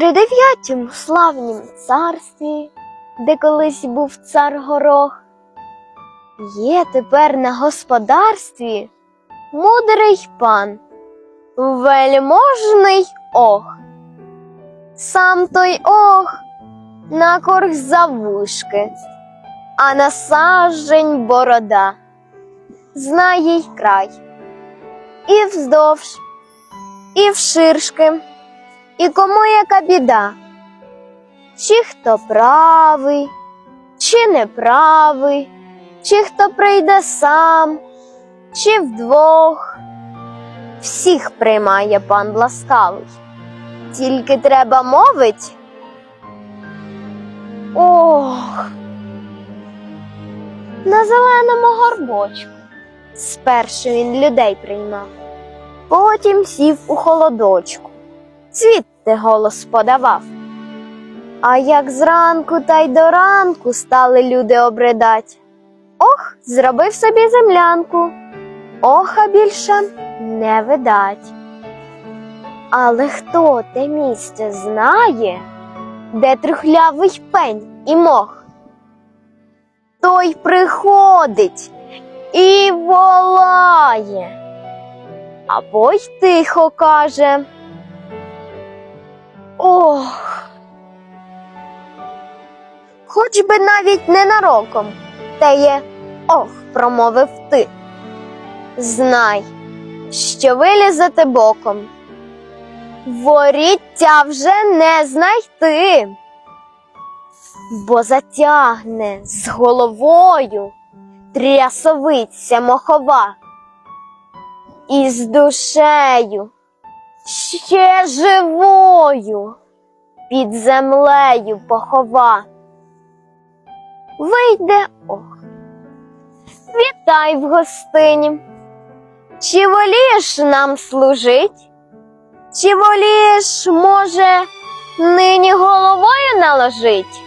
тридев'ятім славнім царстві, де колись був цар горох, є тепер на господарстві мудрий пан, вельможний ох. Сам той ох на корх завушки, а на сажень борода, знає й край, і вздовж, і вширшки, і кому яка біда, чи хто правий, чи неправий, чи хто прийде сам, чи вдвох. Всіх приймає пан ласкавий, тільки треба мовить. Ох, на зеленому горбочку. Спершу він людей приймав, потім сів у холодочку, звідти голос подавав. А як зранку та й до ранку стали люди обридать. Ох, зробив собі землянку, оха більше не видать. Але хто те місце знає, де трухлявий пень і мох? Той приходить і волає, або й тихо каже. Ох. Хоч би навіть ненароком, те є ох, промовив ти. Знай, що вилізати боком. Воріття вже не знайти, бо затягне з головою трясовиця мохова, і з душею ще живою під землею похова. Вийде ох, вітай в гостині. Чи волієш нам служить? Чи волієш, може, нині головою наложить?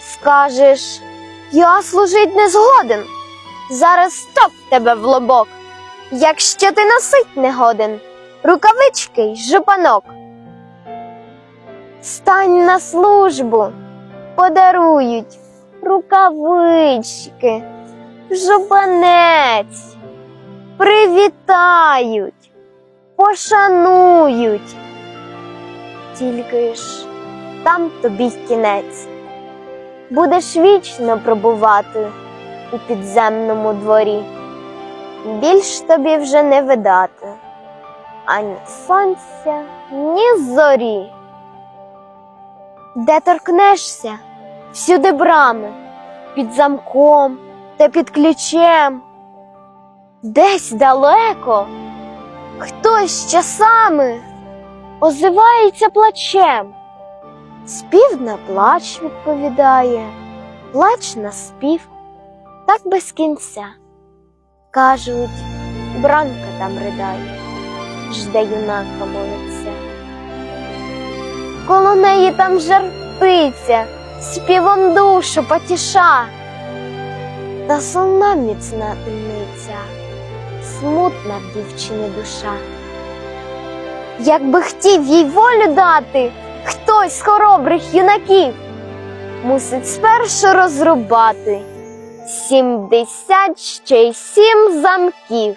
Скажеш, я служить не згоден, зараз стоп тебе в лобок, якщо ти носить не годен, рукавички й жупанок. Стань на службу, подарують рукавички, жупанець, привітають, пошанують. Тільки ж там тобі й кінець. Будеш вічно пробувати у підземному дворі. Більш тобі вже не видати ані сонця, ні зорі. Де торкнешся, всюди брами, під замком та під ключем. Десь далеко хтось часами озивається плачем. Спів на плач відповідає, плач на спів, так без кінця. Кажуть, бранка там ридає, жде юнака молиться. Коло неї там жартиця, співом душу потіша, та сумна міцна темниця, смутна в дівчині душа. Якби хотів їй волю дати хтось з хоробрих юнаків, мусить спершу розрубати сімдесят ще й сім замків.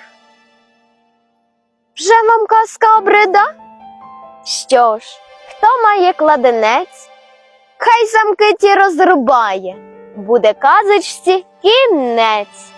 Вже вам казка обрида? Що ж, хто має кладенець, хай замки ті розрубає, буде казочці кінець.